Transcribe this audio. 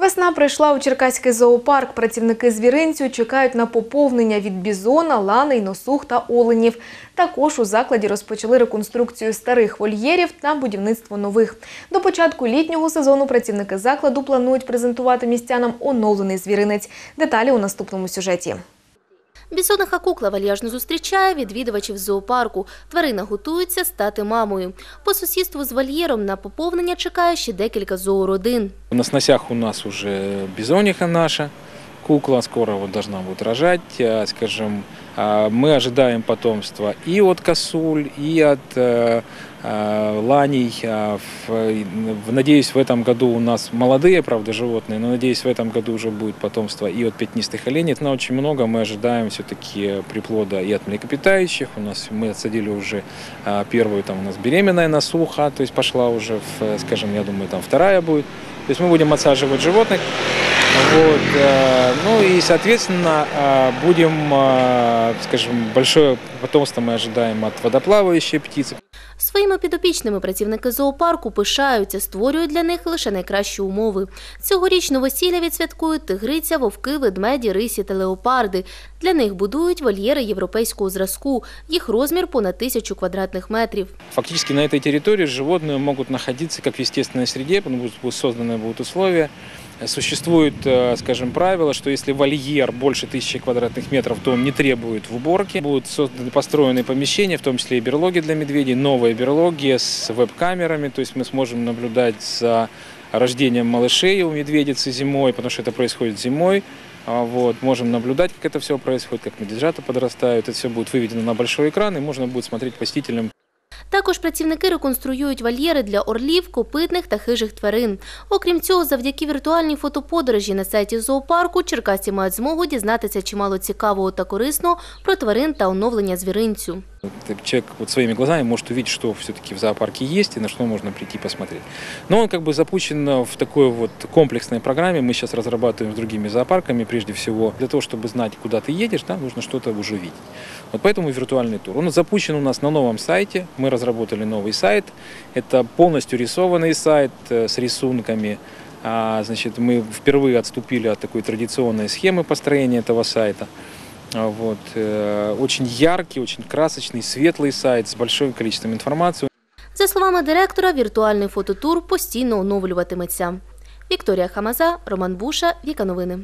Весна прийшла у Черкаський зоопарк. Працівники звіринцю чекають на поповнення від бізона, ланей, носух та оленів. Також у закладі розпочали реконструкцію старих вольєрів та будівництво нових. До початку літнього сезону працівники закладу планують презентувати містянам оновлений звіринець. Деталі у наступному сюжеті. Бісониха кукла вальяжно зустрічає відвідувачів зоопарку. Тварина готується стати мамою. По сусідству з вольєром на поповнення чекає ще декілька зоородин. На сносях у нас уже бізоніха наша, кукла скоро вот должна будет рожать, а, скажем, а, мы ожидаем потомства и от косуль, и от э, э, ланей. А, Надеюсь, в этом году у нас молодые, правда, животные, но надеюсь, в этом году уже будет потомство и от пятнистых оленей. На очень много мы ожидаем все-таки приплода и от млекопитающих. У нас мы отсадили уже а, первую, там у нас беременная насуха, то есть пошла уже, в, скажем, я думаю, там вторая будет. То есть мы будем отсаживать животных. Вот, э, ну и, соответственно, э, будем, э, скажем, большое потомство мы ожидаем от водоплавающей птицы. Своїми підопічними працівники зоопарку пишаються, створюють для них лише найкращі умови. Цьогоріч новосілля відсвяткують тигриця, вовки, ведмеді, рисі та леопарди. Для них будують вольєри європейського зразку. Їх розмір понад тисячу квадратних метрів. Фактически на этой территории животные могут находиться как в естественной среде, потому что будут созданы будут условия. Существует, э, скажем, правило, что если вольер больше тысячи квадратных метров, то он не требует в уборке. Будут созданы, построены помещения, в том числе и берлоги для медведей, новые берлоги с веб-камерами, то есть мы сможем наблюдать за рождением малышей у медведицы зимой, потому что это происходит зимой. А, Вот, можем наблюдать, как это все происходит, как медвежата подрастают. Это все будет выведено на большой экран, и можно будет смотреть посетителям Також працівники реконструюють вольєри для орлів, копитних та хижих тварин. Окрім цього, завдяки віртуальній фотоподорожі на сайті зоопарку черкасці мають змогу дізнатися чимало цікавого та корисного про тварин та оновлення звіринцю. Человек вот своими глазами может увидеть, что все-таки в зоопарке есть и на что можно прийти посмотреть. Но он как бы запущен э, в такой вот комплексной программе. Мы сейчас разрабатываем с другими зоопарками, прежде всего, для того, чтобы знать, куда ты едешь, да, нужно что-то уже видеть. Вот поэтому виртуальный тур. Он запущен у нас на новом сайте. Мы разработали новый сайт. Это полностью рисованный сайт э, с рисунками. А, Значит, мы впервые отступили от такой традиционной схемы построения этого сайта. А, Вот. э, Очень яркий, очень красочный, светлый сайт с большим количеством информации. За словами директора, віртуальний фототур постійно оновлюватиметься. Вікторія Хамаза, Роман Буша, Віка Новини.